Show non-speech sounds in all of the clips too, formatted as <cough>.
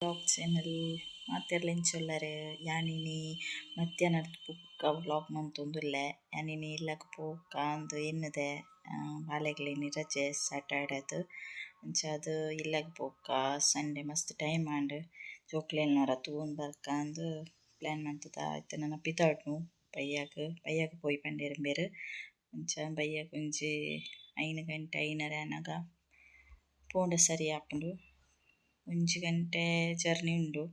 Vlog channel ಮಾತೆರ್ಲೆಂಚೊಲ್ಲರೆ ಯಾನಿನಿ ಮಧ್ಯಾಹ್ನದ ಬುಕ್ಕ vlog ಮಂತೊಂದುಲ್ಲೆ ಯಾನಿನಿ ಇಲ್ಲಗ್ ಪೋಕ ಅಂದ್ ಎನ್ನದೆ ಬಾಲೆಗ್ಲಿನಿ ರಜೆ ಸ್ಯಾಟರ್ಡೇದ್ ಅಂಚಾದ್ ಇಲ್ಲಗ್ ಪೋಕ ಸಂಡೆ ಮಸ್ತ್ ಟೈಮ್ ಆಂಡ್ ಜೋಕ್ಲೆನ್ನರ ತೂವೊಂದು ಬರ್ಕ ಅಂದ್ ಪ್ಲಾನ್ ಮಂತುದ ಐತ ನನ ಪಿದಾಯ್ಡ್ನು ಬಯ್ಯಾಗ್ ಬಯ್ಯಾಗ್ ಪೋಯಿ ಪಂಡೆರ್ ಅಂಚ ಬಯ್ಯಾಗ್ ಒಂಜಿ ಐನ್ ಗಂಟೆ ಐನರೆ ಆನಗ ಪೋಂಡ ಸರಿ ಆಪುಂಡು ಒಂಜಿ ಗಂಟೆ ಜರ್ನಿ ಉಂಡು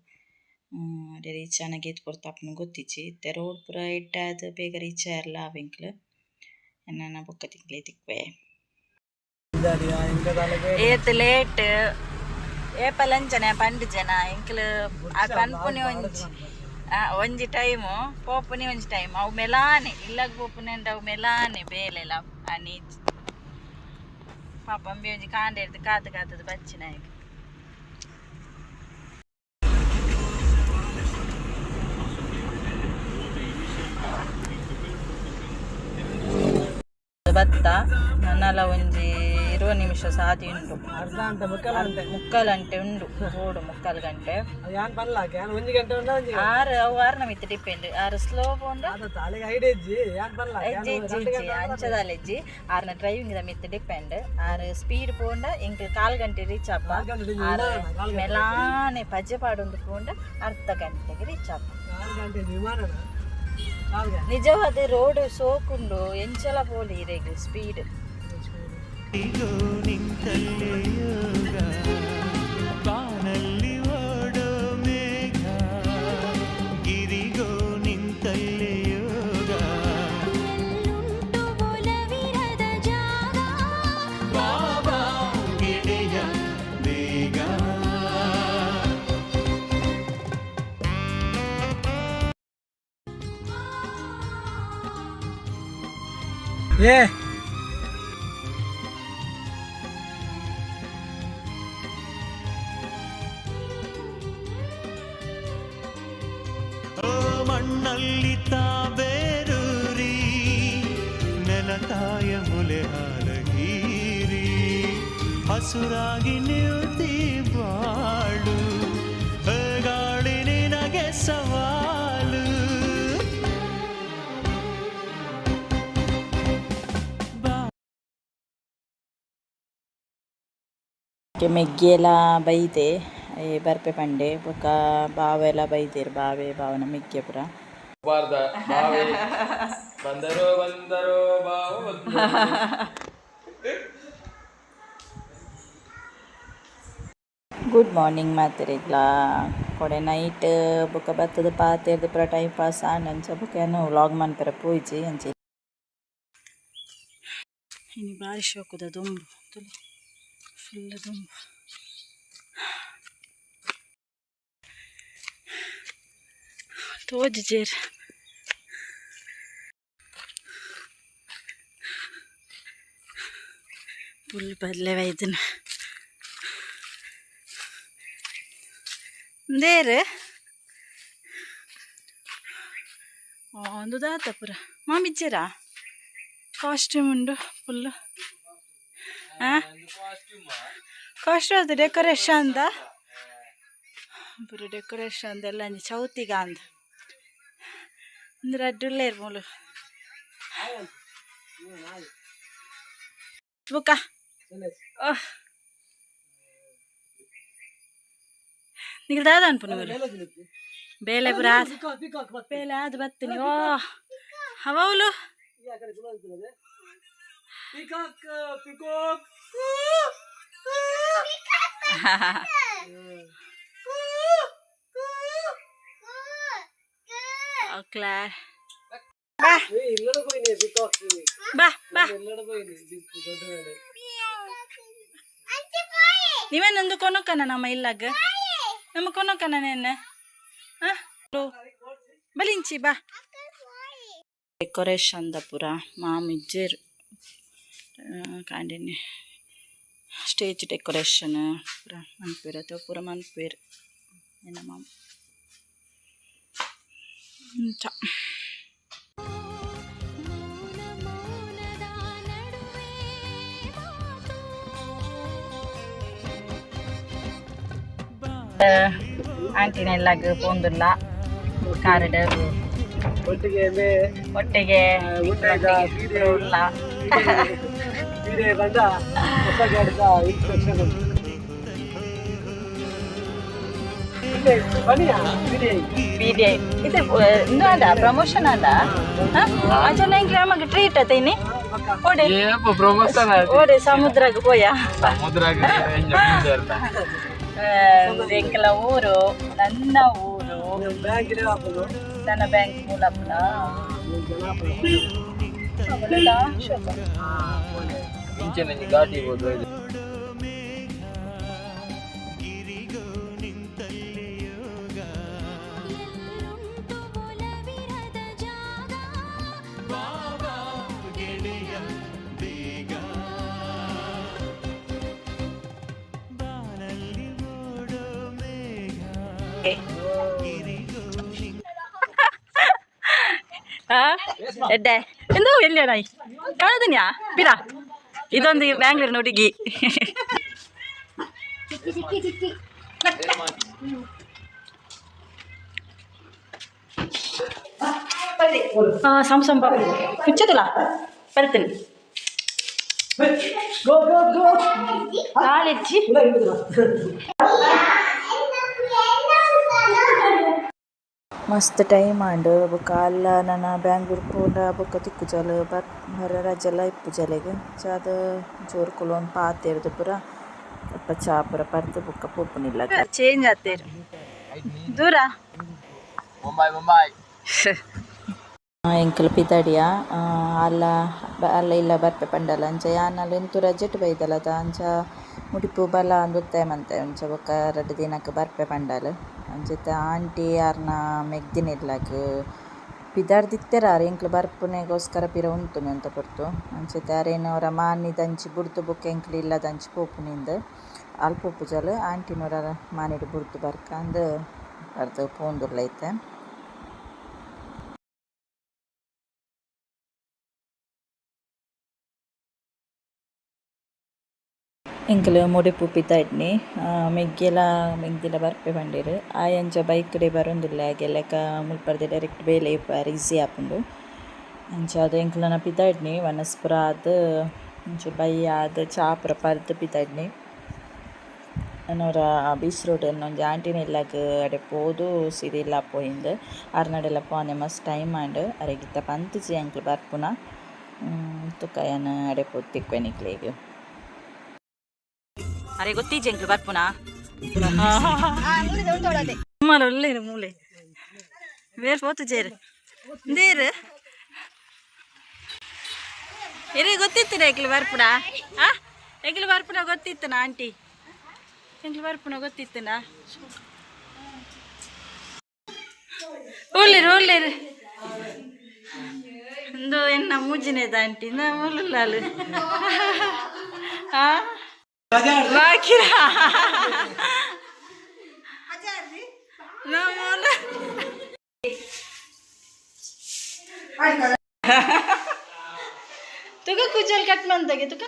ಅಡೆ ರೀಚ್ ಆನಗ ಏತ್ ಪೊರ್ತಾಪುಂಡು ಗೊತ್ತಿಜ್ಜಿ ಇತ್ತೆ ರೋಡ್ ಪೂರ ಎಡ್ಡೆ ಆದ್ ಬೇಗ ರೀಚ್ ಆಯರ್ಲ ಆವೆಂಕ್ಲೆ ಎನ್ನನ ಬೊಕ್ಕ ತಿಕ್ಲೆ ತಿಕ್ವೆ ಏತ್ ಲೇಟ್ ಏಪಲ ಅಂಚನೆ ಪಂಡ್ ಜನ ಎಂಕ್ಲು ಆ ಪನ್ಪುನೆ ಒಂಜಿ ಆ, ಒಂಜಿ ಟೈಮು ಪೋಪುನೆ ಒಂಜಿ ಟೈಮ್ ಅವು ಮೆಲಾನೆ ಇಲ್ಲಗ್ ಪೋಪುನೆ ಅವು ಮೆಲಾನೆ ಬೇಲೆಲ ಆ ನೀಚ್ ಪಾಪ ಅಂಬಿ ಒಂಜಿ ಕಾಂಡೆ ಹಿಡ್ದು ಕಾತು ಕಾತದ ಬಚ್ಚಿನ ಈಗ ಭತ್ತ ನನ್ನಲ ಒಂಜಿ ಇರುವ ನಿಮಿಷ ಸಾದಿ ಉಂಡು ಅರ್ಧ ಗಂಟೆ ಮುಕ್ಕಲ ಮುಕ್ಕಲಂಟೆ ಉಂಡು ಓಡು ಮುಕ್ಕಲ್ ಗಂಟೆ ಯಾನ್ ಪನ್ಲಾಕ ಯಾನ್ ಒಂಜಿ ಗಂಟೆ ಉಂಡ ಒಂಜಿ ಆರು ಅವು ಆರ್ನ ಮಿತ್ ಡಿಪೆಂಡ್ ಆರು ಸ್ಲೋ ಪೋಂಡ ಅದ ತಲೆಗೆ ಐಡಿಯಾ ಇಜ್ಜಿ ಯಾನ್ ಪನ್ಲಾಕ ಎಜ್ಜಿ ಎಜ್ಜಿ ಎಜ್ಜಿ ಅಂಚದಾಲೆಜ್ಜಿ ಆರ್ನ ಡ್ರೈವಿಂಗ್ ದ ಮಿತ್ ಡಿಪೆಂಡ್ ಆರು ಸ್ಪೀಡ್ ಪೋಂಡ ಎಂಕ್ ಕಾಲ್ ಗಂಟೆ ರೀಚ್ ಆಪ ಆರು ಮೆಲಾನೆ ಪಜ್ಜೆ ಪಾಡೊಂದು ಪೋಂಡ ಅರ್ಧ ಗಂಟೆಗೆ ರೀಚ್ ಆಪ ಕಾಲ್ ಗಂಟೆ ವಿಮಾನನ ಕಾಲ್ ಗಂಟೆ ನಿಜವಾದ ರೋಡ್ ಸೋಕುಂಡು ಎಂಚಲ ಪೋಲಿ ಇರೆಗ್ ಸ್ಪೀಡ್ ಇಗೋ ನಿಂತಲ್ಲೇ ಯೋಗ ಏ. ಮಣ್ಣಲ್ಲಿ ತಾಬೇರೂರಿ ನೆಲತಾಯ ಮುಲೆ ಹಸುರಾಗಿ ನಿಲ್ತಿ ಬಾಳು ಗಾಳಿ ನಿನಗೆ ಸವಾಲು. ಮೆಗ್ಗಿಯೆಲ್ಲ ಬೈದೆ ಬರ್ಪೆ ಪಂಡೆ ಬೊಕ ಬಾವೆಲ್ಲ ಬೈದೆರ್ ಬಾವೆ ಬಾವನ ಮೆಗ್ಗೆ ಪುರ. ಬಂದರೋ ಬಂದರೋ ಬಾವು. ಗುಡ್ ಮಾರ್ನಿಂಗ್ ಮಾತಿರಿಗ್ಲ. ಕೊಡೆ ನೈಟ್ ಬೊಕ ಬತ್ತದ ಪಾತೆರ್ದು ಪುರ ಟೈಮ್ ಪಾಸ್ ಆಂಡ್ ಅಂಚ ಬೊಕ ಏನು ವ್ಲಾಗ್ ಮಾಡ್ತಾರೆ ಪೂಜಿ ಅಂಚೆ. ಇನಿ ಬಾರಿ ಶೋಕುದ ದುಂಬು. ತುಲು ಫುಲ್ ದುಂಬು ತೋಜಿ ಜೇರ್ ಫುಲ್ ಬದಲೆ ವೈದನ ದೇರ್ ಒಂದು ದಾತ ಪುರ ಮಾಮಿಜ್ಜರ ಕಾಸ್ಟ್ಯೂಮ್ ಉಂಡು ಫುಲ್ ಕಾಸ್ಟ್ಯೂಮ್ ಅದು ಡೆಕೋರೇಷನ್ ಅಂದ ಪೂರ ಡೆಕೋರೇಷನ್ ಅಂದೆಲ್ಲ ಅಂಜಿ ಚೌತಿಗ ಅಂದ ಅಂದ್ರೆ ಅಡ್ಡುಲ್ಲೇರ್ ಮೂಲು ಬುಕ್ಕ ಓಹ್ ನಿಗಲ್ದಾದ ಅನ್ಪುನ ಬೇಲೆ ಪುರ ಆದ್- ಬೇಲೆ ಅದು ಬತ್ತೀನಿ ಓ ಹವೌಲು Peacock, uh, peacock. Oklah. Bah. Bah, bah. Nih mana nunduk kono kana nama ilag? Nama kono kana nenek? Hah? Lo? Balinci bah. Decoration dapura, mami jir ಕಾಂಡಿನಿ ಸ್ಟೇಜ್ ಡೆಕೋರೇಷನ್ ಪೂರ ಮನ್ಪೇರು ಅಥವಾ ಪೂರ ಮನ್ಪೇರು. ಏನಮ್ಮ ಮಾಮ ಇಂಚ ಆಂಟಿನ ಎಲ್ಲಾಗ ಪೋಂದುಲ್ಲ. ಕಾರ್ಡ್ ಒಟ್ಟಿಗೆ ಒಟ್ಟಿಗೆ ಊಟದ <laughs> ಬೀಡೆ ಬಂದ ಹೊಸ ಗಾಡಿದ ಇನ್ಸ್ಪೆಕ್ಷನ್ ಬನ್ನಿ ಬೀಡೆ. ಬೀಡಿ ಇದು ಅದ ಪ್ರಮೋಷನ್ ಅದ ಇಂಗ್ಲ ನಮಗೆ ಟ್ರೀಟ್ ಅತೈನಿ ಓಡೆ. ಓಡೆ ಸಮುದ್ರಕ್ಕೆ ಪೋಯ ಎಂಕಲ ಊರು ನನ್ನ ಊರು. ನನ್ನ ಬ್ಯಾಂಕ್ ಮೂಲಪುನ નીચે ની ગાડી બોલાવી എന്തോ വലിയടായി കാണുന്നില്ല പിറ ಇದೊಂದು ಬ್ಯಾಂಗ್ಳೂರಿನ ಹುಡುಗಿ ಸಮ ಸಮ ಹುಚ್ಚದಲ್ಲ ಬರ್ತೀನಿ ಕಾಳಿಚ್ಚಿ ಮಸ್ತ್ ಟೈಮ್ ಆಂಡ್ ಬೊಕ ಅಲ್ಲ ನನ್ನ ಬ್ಯಾಂಗ್ಳೂರ್ ಪೋಂಡ ಬೊಕ ತಿಕ್ಕುಜಲ್ ಬರ್ ಬರ ರಜೆಲ ಇಪ್ಪುಜಲೆಗ್ ಚಾದ ಜೋರ್ ಕುಲೋನ್ ಪಾತೆರ್ದು ಪೂರ ಅಪ್ಪ ಚಾ ಪೂರ ಪರ್ದ್ ಬೊಕ ಪೋಪುನಿಲ್ಲ ಚೇಂಜ್ ಆತೇರು ದೂರ? ಮುಂಬೈ ಮುಂಬೈ ಎಂಕಲ್ ಪಿದಾಡಿಯ? ಅಲ್ಲ ಬ- ಅಲ್ಲ ಇಲ್ಲ ಬರ್ಪೆ ಪಂಡಲ ಅಂಚ. ಯಾನಲ್ಲ ಎಂತು ರಜೆಟ್ ಬೈದಲದ ಅಂಚ. ಮುಡಿಪು ಬಲ ಅಂದುತ್ತೆ ಮಂತೆ ಅಂಚ ಬೊಕ ರಡ್ಡ್ ದಿನಕ್ಕೆ ಬರ್ಪೆ ಪಂಡಲ್. ಅಂಚಿತ್ತ ಆಂಟಿ ಯಾರ್ನ ಮೆಗ್ದಿನಿಲ್ಲಗ್ ಪಿದಾರ್ದಿತ್ತೆರ ಎಂಕ್ಲು ಬರ್ಪುನೆಗೋಸ್ಕರ ಪಿರ ಉಂತುನೆ ಅಂತ ಪೊರ್ತು ಅಂಚಿತ್ತ ಅರೇನವರ ಮಾನಿ ದಂಚಿ ಬುಡ್ತು ಬೊಕ ಎಂಕ್ಲು ಇಲ್ಲ ದಂಚಿ ಪೋಪುನಿಂದ ಅಲ್ಪ ಉಪ್ಪುಜಲ್ ಆಂಟಿನವರ ಮಾನಿಡ್ ಬುಡ್ತು ಬರ್ಕ ಅಂದ್ ಬರ್ದು ಪೋಂದುರ್ಲ ಎಂಕಲು ಮುಡಿಪು ಇಡ್ನಿ ಮೆಗ್ಗೆಲ ಮೆಗ್ದಿಲ ಬರ್ಪೆ ಪಂಡೇರು ಆಯಂಚ ಬೈಕ್ ಡೆ ಬರೊಂದುಲ್ಲ ಗೆಲ್ಲಕ ಮುಲ್ಪರ್ದೆ ಡೈರೆಕ್ಟ್ ಬೇಲೆ ಇಪ್ಪಾರ್ ಈಸಿ ಆಪುಂಡು. ಅಂಚ ಅದು ಎಂಕುಲನ ಪಿತ ಇಡ್ನಿ ವನಸ್ಪುರ ಆದ್ ಇಂಚ ಬೈ ಆದ್, ಚಾಪುರ ಪರ್ದ್ ಪಿತಾಡ್ನಿ ಅನ್ನೋರ ಬೀಚ್ ರೋಡ್ ಒಂಜಿ ಆಂಟಿನ ಅಡೆ ಪೋದು ಸಿರಿ ಇಲ್ಲ ಪೋಯಿಂದ್ ಆರ್ನಡೆಲ್ಲ ಪೋನೆ ಮಸ್ತ್ ಟೈಮ್ ಆಂಡ್ ಅರೆಗಿತ್ತ ಪಂತಿಜಿ ಅಂಕ್ಲು ಬರ್ಪುನ. ತುಕಯನ ಅಡೆ ಪೋದು ತಿಕ್ವೆನಿಕ್ಲೆಗ್ ಅರೆ ಗೊತ್ತೀಜಿ ಅಂಕ್ಲು ಬರ್ಪುನ ಮಲ ಒಳ್ಳೆರು ಮೂಲೆ ಬೇರೆ ಪೋತು ಜೇರು ದೇರು ಎರಿ ಗೊತ್ತಿತ್ತು ಎಂಕ್ಲು ಬರ್ಪುನ ಆ ಎಂಕ್ಲು ಬರ್ಪುನ ಗೊತ್ತಿತ್ತನ ಆಂಟಿ ಎಂಕ್ಲು ಬರ್ಪುನ ಗೊತ್ತಿತ್ತನ ಒಳ್ಳೆರು ಒಳ್ಳೆರು ಒಂದು ಎನ್ನ ಮೂಜಿನೇದ ಆಂಟಿ ನಾ ಮುಲ್ಲಾಲು ಆ ಬಾಕಿರ ನಮ್ಮನ ತುಗ ಕುಜಲ್ ಕಟ್ ಮಂದಗೆ ತುಕ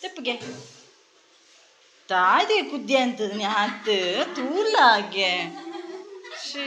ತೆಪ್ಪಗೆ ತಾಯ್ದೆ ಕುದ್ದಿ ಅಂತದ ನೀ ಹತ್ತು ತೂಲಾಗೆ ಶೀ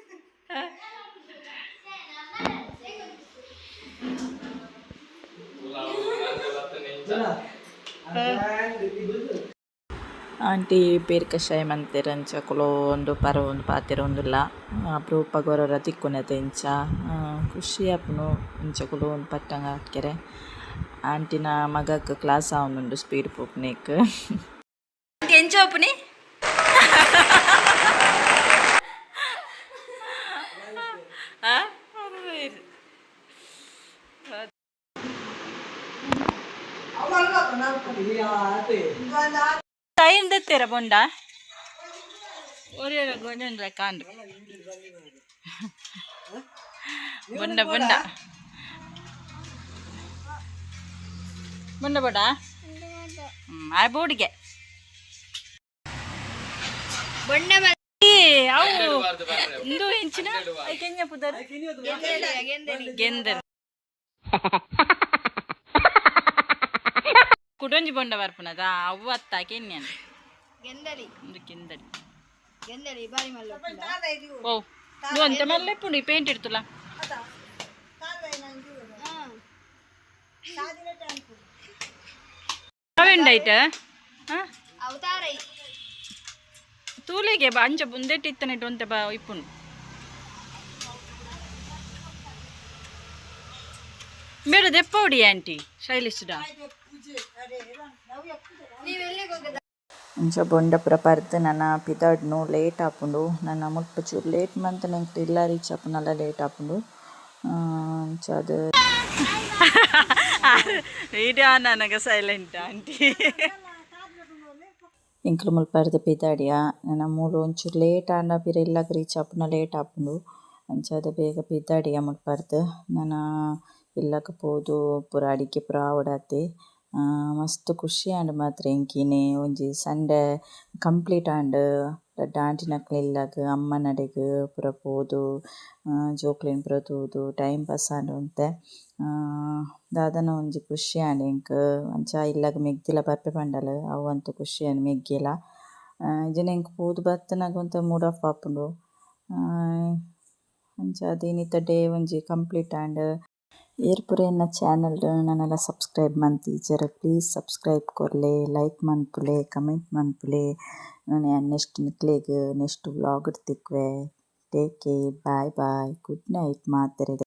ಆಂಟಿ ಬೇರೆ ಕಷಾಯ ಮಂತೆರಂಚ ಕುಲೋ ಒಂದು ಪರ ಒಂದು ಪಾತೆರ ಒಂದುಲ್ಲ ಅಪರೂಪ ಗೊರರ ತಿಕ್ಕುನತೆ ಇಂಚ ಆ, ಖುಷಿ ಆಪುನು ಇಂಚ ಕುಲೋ ಒಂದು ಪಟ್ಟಂಗ ಹಾಕ್ಯರೆ ಆಂಟಿನ ಮಗಕ್ಕೆ ಕ್ಲಾಸ್ ಆವನುಂಡು ಸ್ಪೀಡ್ ಪೋಪ್ನೇಕ್ ಎಂಚ ಓಪನಿ ಟೈಮ್ ದತ್ತೆರ ಬೊಂಡ ಒರಿಯರ ಗೊಂಜಂದ್ರ ಕಾಂಡು ಬೊಂಡ ಬೊಂಡ ಬೊಂಡ ಬೊಡ ಹ್ಮ್ ಆ ಬೋಡಿಗೆ ಏ, ಅವು ಇಂದು ಹೆಂಚಿನ ಕೆಂಜ ಪುದರ್ ಗೆಂದರ್ ಕುಡೊಂಜಿ ಬೊಂಡ ಬರ್ಪುನದ ಅವು ಅತ್ತಾಕೆ ನಾನು ಗೆಂದಲಿ ಒಂದು ಗೆಂದಲಿ ಗೆಂದಲಿ ಬಾರಿ ಮಲ್ಲ ಓ ಇದು ಅಂತ ಮಲ್ಲ ಪುಂಡಿ ಪೇಂಟ್ ಇಡ್ತುಲ ಅವೆಂಡೈಟ ತೂಲಿಗೆ ಅಂಚ ಮುಂದೆಟ್ಟು ಇತ್ತನೆ ಇಟ್ಟಂತೆ ಬಾ ಇಪ್ಪುನು ಬೇಡ ದೆಪ್ಪ ಹೊಡಿ ಆಂಟಿ ಶೈಲಿಶ್ ಡಾ ಅಂಚ ಬೊಂಡಪುರ ಪರ್ದು ನನ್ನ ಪಿದಾಡ್ನು ಲೇಟ್ ಆಪುಂಡು ನನ್ನ ಮುಲ್ಪ ಚೂರು ಲೇಟ್ ಮಂತ್ ನಂಗೆ ಇಲ್ಲ ರೀಚ್ ಆಪುನಲ್ಲ ಲೇಟ್ ಆಪುಂಡು ಅಂಚ ಅದು ವಿಡಿಯೋ ನನಗೆ ಸೈಲೆಂಟ್ ಆಂಟಿ ಇಂಕ್ಲು ಮುಲ್ಪರ್ದು ಪಿದಾಡಿಯ ನನ್ನ ಮೂಲು ಒಂಚೂರು ಲೇಟ್ ಆಂಡ ಪಿರ ಇಲ್ಲಗ ರೀಚ್ ಆಪುನ ಲೇಟ್ ಆಪುಂಡು ಅಂಚಾದ ಬೇಗ ಪಿದಾಡಿಯ ಮುಲ್ಪರ್ದು ನಾನು ಇಲ್ಲಕ್ಕೆ ಪೋದು ಪೂರ ಅಡಿಕೆ ಪೂರ ಆವಡಾತೆ ಮಸ್ತ್ ಖುಷಿ ಆಂಡ್ ಮಾತ್ರ ಎಂಕಿನೆ ಒಂಜಿ ಸಂಡೆ ಕಂಪ್ಲೀಟ್ ಆಂಡ್ ರಡ್ಡ್ ಆಂಟಿನಕ್ಲ್ ಅಮ್ಮನಡೆಗ್ ಅಮ್ಮ ನಡೆಗ್ ಪೂರ ಪೋದು ಜೋಕ್ಲೆನ್ ಪೂರ ತೂದು ಟೈಮ್ ಪಾಸ್ ಆಂಡ್ ಒಂತೆ ದಾದನ ಒಂಜಿ ಖುಷಿ ಆಂಡ್ ಎಂಕ್ ಅಂಚ ಇಲ್ಲಗ್ ಮೆಗ್ದಿಲ ಬರ್ಪೆ ಪಂಡಲ್ ಅವು ಅಂತೂ ಖುಷಿ ಆಂಡ್ ಮೆಗ್ಗಿಲ ಇಜನೆ ಎಂಕ್ ಪೋದು ಬತ್ತನಾಗ ಒಂತ ಮೂಡ್ ಆಫ್ ಆಪುಂಡು. ಅಂಚ ಅದೇನಿತ್ತ ಡೇ ಒಂಜಿ ಕಂಪ್ಲೀಟ್ ಆಂಡ್ ಏರ್ ಪೂರ ಚಾನೆಲ್ ಚಾನಲ್ ನನ್ನೆಲ್ಲ ಸಬ್ಸ್ಕ್ರೈಬ್ ಮಂತಿಜರ್ ಪ್ಲೀಸ್ ಸಬ್ಸ್ಕ್ರೈಬ್ ಕೊರ್ಲೆ ಲೈಕ್ ಮನ್ಪುಲೆ ಕಮೆಂಟ್ ಮನ್ಪುಲೆ ನಾನು ನೆಕ್ಸ್ಟ್ ನಿಕ್ಲೆಗ್ next vlog ತಿಕ್ವೆ. Take care bye bye good night ಮಾತೆರೆ.